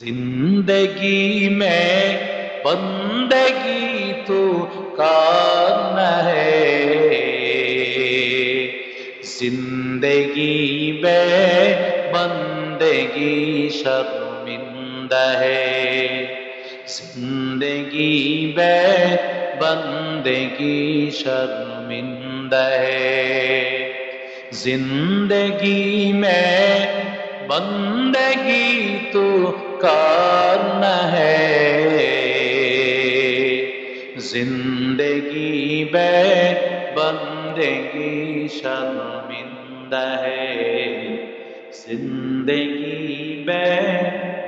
ज़िंदगी में बंदगी तो करना है। ज़िंदगी में बंदगी शर्मिंदा है। ज़िंदगी में बंदगी शर्मिंदा है। ज़िंदगी में बंदगी तो करना है जिंदगी में बंदगी शर्मिंदा है जिंदगी में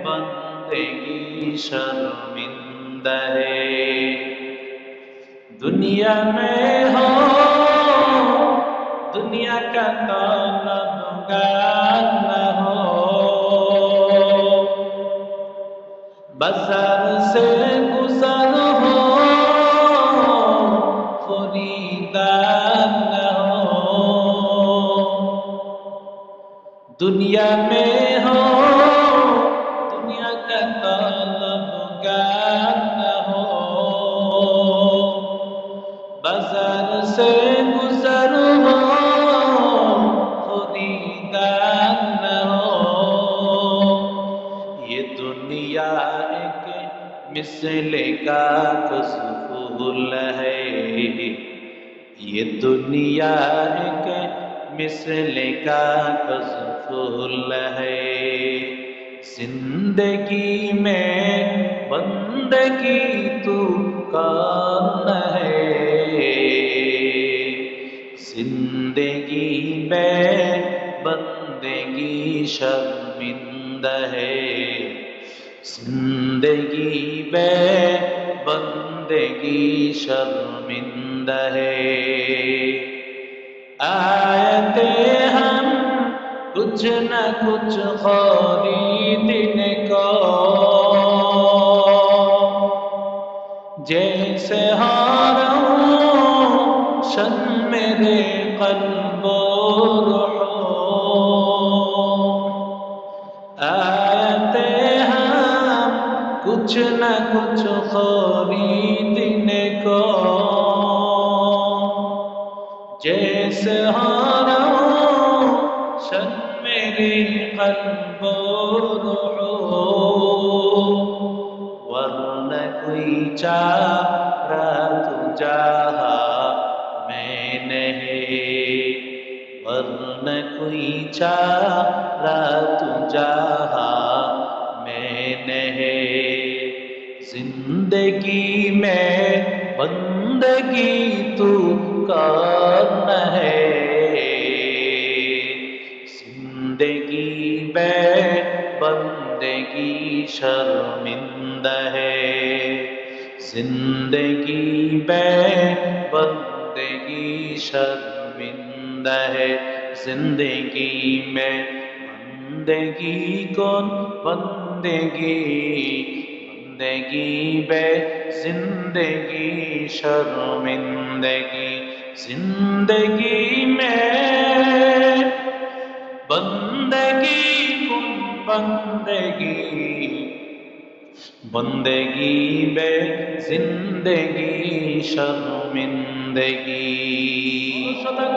बंदगी शर्मिंदा है दुनिया में हो दुनिया का तलबगार न बाज़ार से गुजर हो हो। दुनिया में हो दुनिया का तलब न मिसले का फूल है। ये दुनिया एक मिसले का फूल है। ज़िंदगी में बंदगी तू कौन है? ज़िंदगी में बंदगी शर्मिंदा है। ज़िंदगी में बंदगी शर्मिंद है। आयते हम कुछ न कुछ खरीदने को। जैसे हारो शन मेरे कल्बो न कुछ खरीदने को। जैसे हारों शन मेरे कल्बो वरन कोई चारा तू जहा मैं नहीं। वरन कोई चारा तू जहा मैं नहीं। ज़िंदगी में बंदगी तू कौन है। ज़िंदगी में बंदगी शर्मिंदा है। ज़िंदगी में बंदगी शर्मिंदा है। ज़िंदगी में बंदगी कौन बंदगी? زندگی بے زندگی شرمندگی زندگی میں بندگی کن بندگی بندگی بے زندگی شرمندگی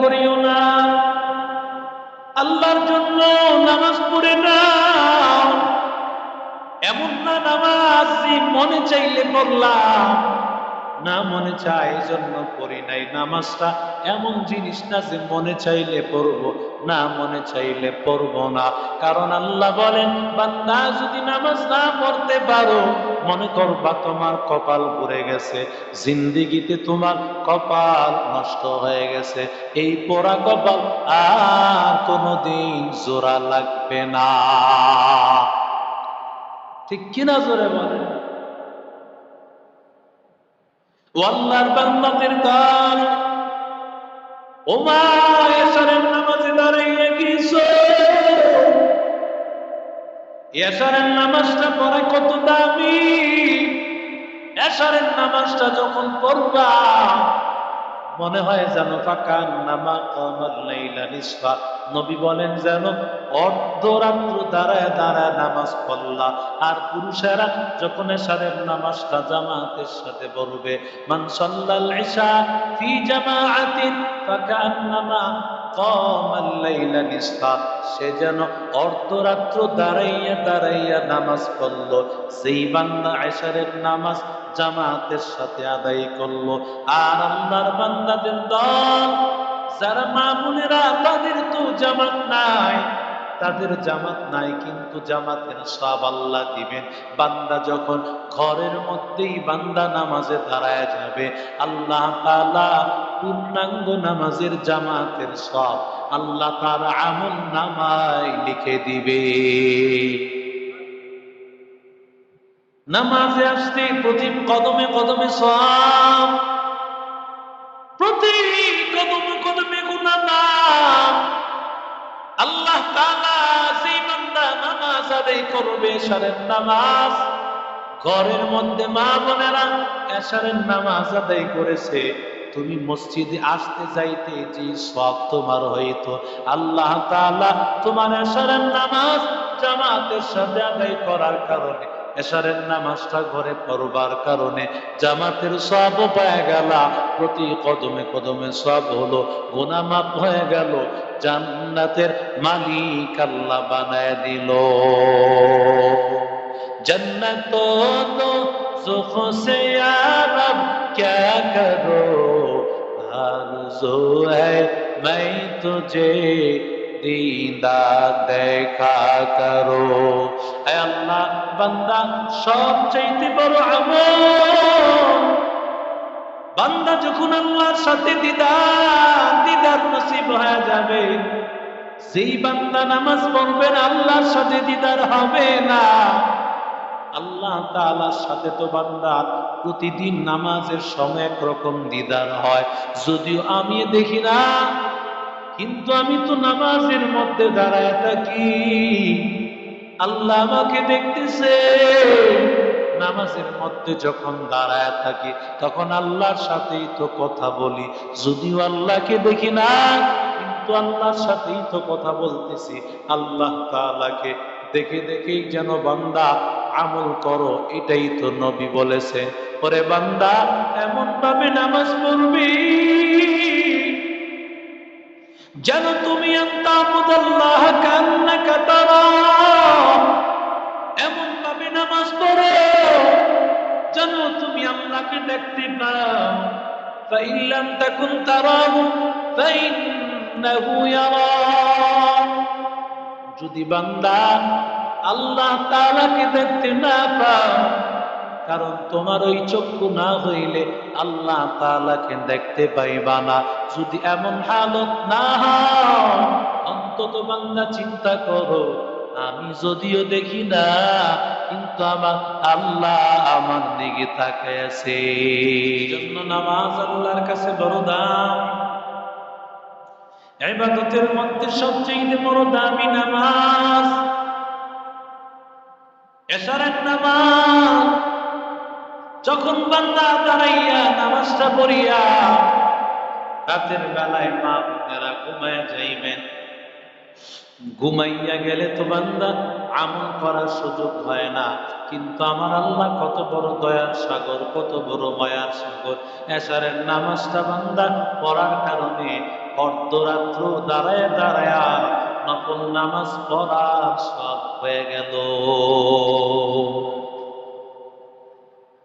کریو نا আল্লাহর জন্য নামাজ পড়ে না মনে চাইলে পড়লাম। না মনে জন্য পড়ি নাই নামাজটা। এমন জিনিস না যে মনে চাইলে পড়ব, না মনে চাইলে পড়ব না। কারণ আল্লাহ বলেন, বান্দা যদি নামাজ না পড়তে পারো, মনে করবা তোমার কপাল পড়ে গেছে। জিন্দিগিতে তোমার কপাল নষ্ট হয়ে গেছে। এই পোড়া কপাল আর কোনোদিন জোড়া লাগবে না। ঠিক কিনা জোরে বলেন। ও আল্লাহর বান্দাদের দল ও এসারের নামাজে দাঁড়াইয়া গিয়েছো। এসারের নামাজটা পড়া কত দামি। এসারের নামাজটা যখন পড়বা মনে হয় যেন নামা কমল নবী বলেন যেন অর্ধরাত্র দাঁড়ায় দাঁড়ায় নামাজ পড়লা। আর পুরুষেরা যখন এশারের নামাজটা জামাতের সাথে পড়বে, মান সাল্লাল ফি জামাআতিন সে যেন অর্ধরাত্র দাঁড়াইয়া দাঁড়াইয়া নামাজ পড়ল। সেই বান্দা আয়সারের নামাজ জামাতের সাথে আদায় করল। আর আল্লাহর বান্দাদের দল, যারা মামুনেরা তাদের তো জামাত নাই। তাদের জামাত নাই, কিন্তু জামাতের সব আল্লাহ দিবেন। বান্দা যখন ঘরের মধ্যেই বান্দা নামাজে দাঁড়ায় যাবে, আল্লাহ পূর্ণাঙ্গ নামাজের জামাতের সব আল্লাহ তার আমল নামায় লিখে দিবে। নামাজে আসতে প্রতি কদমে কদমে সব প্রতি আল্লাহ নামাজ আদায় করবে, এশারের নামাজ। ঘরের মধ্যে মা বোনেরা এশারের নামাজ আদায় করেছে। তুমি মসজিদে আসতে যাইতে যে সব তোমার হইতো। আল্লাহ তোমার এশারের নামাজ জামাতের সাথে আদায় করার কারণে এশারের নামাজটা ঘরে পড়বার কারণে জামাতের সব পায় গেল প্রতি কদমে কদমে সব হলো গোনা মাপ হয়ে গেল জান্নাতের মালিক আল্লাহ বানায় দিল जन्नत तो सुख से यारब क्या करो आरज़ू है मैं तुझे দিদা দেখা করো। আল্লাহ, বান্দা সব চাইতে বড় আমল। বান্দা যখন আল্লাহর সাথে দিদা দিদার নসিব হয়ে যাবে সেই বান্দা নামাজ পড়বেন আল্লাহর সাথে দিদার হবে না। আল্লাহ তালার সাথে তো বান্দা প্রতিদিন নামাজের সময় একরকম দিদার হয়। যদিও আমি দেখি না কিন্তু আমি তো নামাজের মধ্যে দাঁড়ায় থাকি। আল্লাহ আমাকে দেখতেছে। নামাজের মধ্যে যখন দাঁড়ায় থাকি, তখন আল্লাহর সাথেই তো কথা বলি। যদিও আল্লাহকে দেখি না, কিন্তু আল্লাহর সাথেই তো কথা বলতেছি। আল্লাহ তাআলাকে দেখে দেখেই যেন বান্দা আমল করো, এটাই তো নবী বলেছে। ওরে বান্দা এমন ভাবে নামাজ পড়বি। যেন তুমি আন্তাবুদাল্লাহ কান্নাকা তারা এমন ভাবে নামাজ পড়ো যেন তুমি আল্লাহকে দেখতে পাও فإن لم تكن تراه فإنه يراك যদি বান্দা আল্লাহ তাআলাকে দেখতে না পাও কারণ তোমার ওই চক্ষু না হইলে আল্লাহ তাআলাকে দেখতে পাইবা না। যদি এমন হালত না অন্তত বান্দা চিন্তা করো, আমি যদিও দেখি না, কিন্তু আমার আল্লাহ আমার দিকে তাকায় আছে জন্য নামাজ আল্লাহর কাছে বড় দাম। ইবাদতের মধ্যে সবচেয়ে বড় দামি নামাজ, এশারের নামাজ। যখন বান্দা দাঁড়াইয়া নামাজটা পড়িয়া রাতের বেলায় মা বোনেরা ঘুমায় যাইবেন। ঘুমাইয়া গেলে তো বান্দা আমল করার সুযোগ হয় না। কিন্তু আমার আল্লাহ কত বড় দয়ার সাগর, কত বড় মায়ার সাগর। এশারের নামাজটা বান্দা পড়ার কারণে অর্ধরাত্র দাঁড়ায় দাঁড়ায় নফল নামাজ পড়ার সব হয়ে গেল।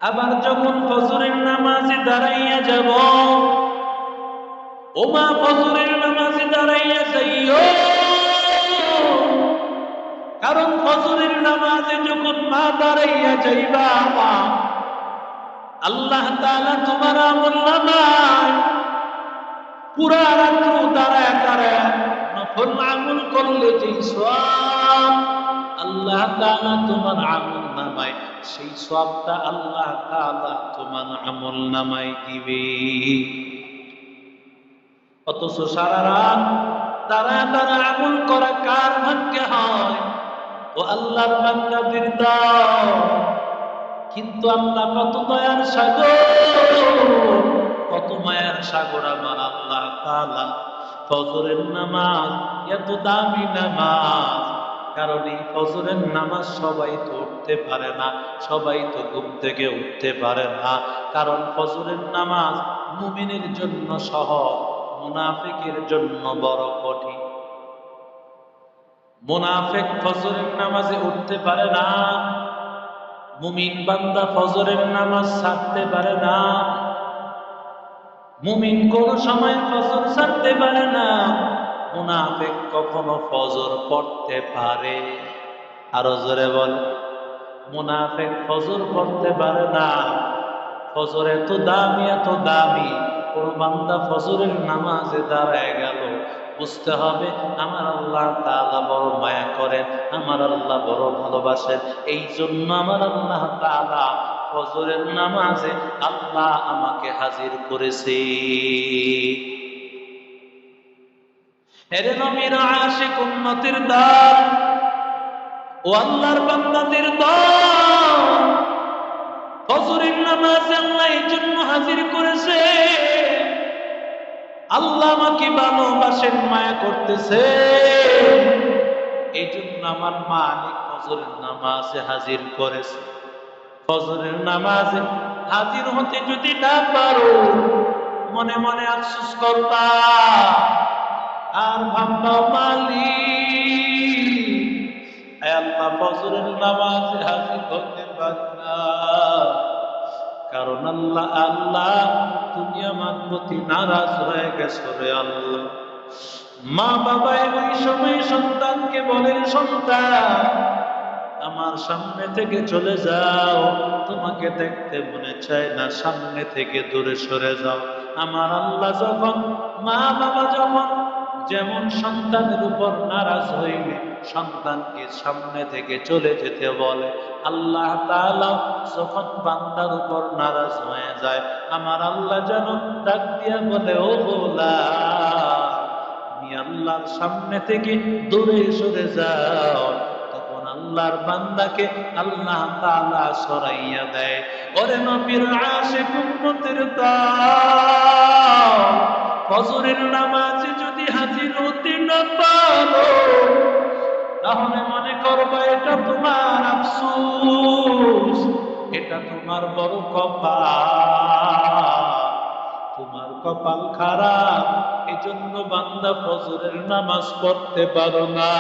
আবার যখন ফজরের নামাজে দাঁড়াইয়া যাব, ওমা ফজরের নামাজে দাঁড়াইয়া যাইও। কারণ ফজরের নামাজে যখন মা দাঁড়াইয়া যাইবা মা আল্লাহ তাআলা তোমার আমল নামায় পুরা রাত্র দাঁড়ায় দাঁড়ায় নফল আমল করলে যে সব আল্লাহ তাআলা তোমার আমল নামায়। সেই সবটা আল্লাহ তোমার আমল নামায় দিবে। অথচ সারা রাত দাঁড়ায় দাঁড়ায় আমল করা কার ভাগ্যে হয়? ও আল্লাহর বান্দাদের কিন্তু আল্লাহ কত দয়ার সাগর, কত মায়ার সাগর আমার আল্লাহ তাআলা। ফজরের নামাজ, এত দামি নামাজ কারণ ফজরের নামাজ সবাই তো উঠতে পারে না, সবাই তো ঘুম থেকে উঠতে পারে না। কারণ ফজরের নামাজ মুমিনের জন্য সহজ, মুনাফিকের জন্য বড় কঠিন। মুনাফিক ফজরের নামাজে উঠতে পারে না, মুমিন বান্দা ফজরের নামাজ ছাড়তে পারে না, মুমিন কোন সময় ফজর ছাড়তে পারে না। মুনাফিক কখনো ফজর পড়তে পারে। আরও জোরে বল। মুনাফিক ফজর পড়তে পারে না। ফজর এত দামি এত দামি। কোন বান্দা ফজরের নামাজে দাঁড়ায় গেল। বুঝতে হবে, আমার আল্লাহ তাআলা বড় মায়া করেন, আমার আল্লাহ বড় ভালোবাসেন। এই জন্য আমার আল্লাহ তাআলা ফজরের নামাজে আল্লাহ আমাকে হাজির করেছে। এরে উন্নতির দল ও আল্লাহর বান্দাদের দল ফজরের নামাজে আল্লাহ এই জন্য হাজির করেছে। আল্লাহ আমাকে ভালোবাসেন, মায়া করতেছে। এই জন্য আমার মালিক ফজরের নামাজে হাজির করেছে। ফজরের নামাজে হাজির হতে যদি না পারো, মনে মনে আফসোস করবা আর মালিক আয় আল্লাহ হাজির হতে পারি না। কারণ আল্লাহ আল্লাহ, তুমি আমার প্রতি নারাজ হয়ে গেছো রে আল্লাহ। মা বাবা সময় সন্তানকে বলেন সন্তান, আমার সামনে থেকে চলে যাও। তোমাকে দেখতে মনে চায় না, সামনে থেকে দূরে সরে যাও। আমার আল্লাহ যখন, মা বাবা যখন যেমন সন্তানের উপর নারাজ হইলে সন্তানকে সামনে থেকে চলে যেতে বলে, আল্লাহ যখন বান্দার উপর নারাজ হয়ে যায়, আমার আল্লাহ যেন ডাক দিয়া বলে, ও বোলা তুমি আল্লাহর সামনে থেকে দূরে সরে যাও। আল্লাহর বান্দাকে আল্লাহ তাআলা সরাইয়া দেয়, ওরে নবীর আশিক উম্মতের দল, ফজরের নামাজে তাহলে মনে করবা এটা তোমার আফসোস, এটা তোমার বড় কপাল। তোমার কপাল খারাপ, এজন্য বান্দা ফজরের নামাজ পড়তে পারো না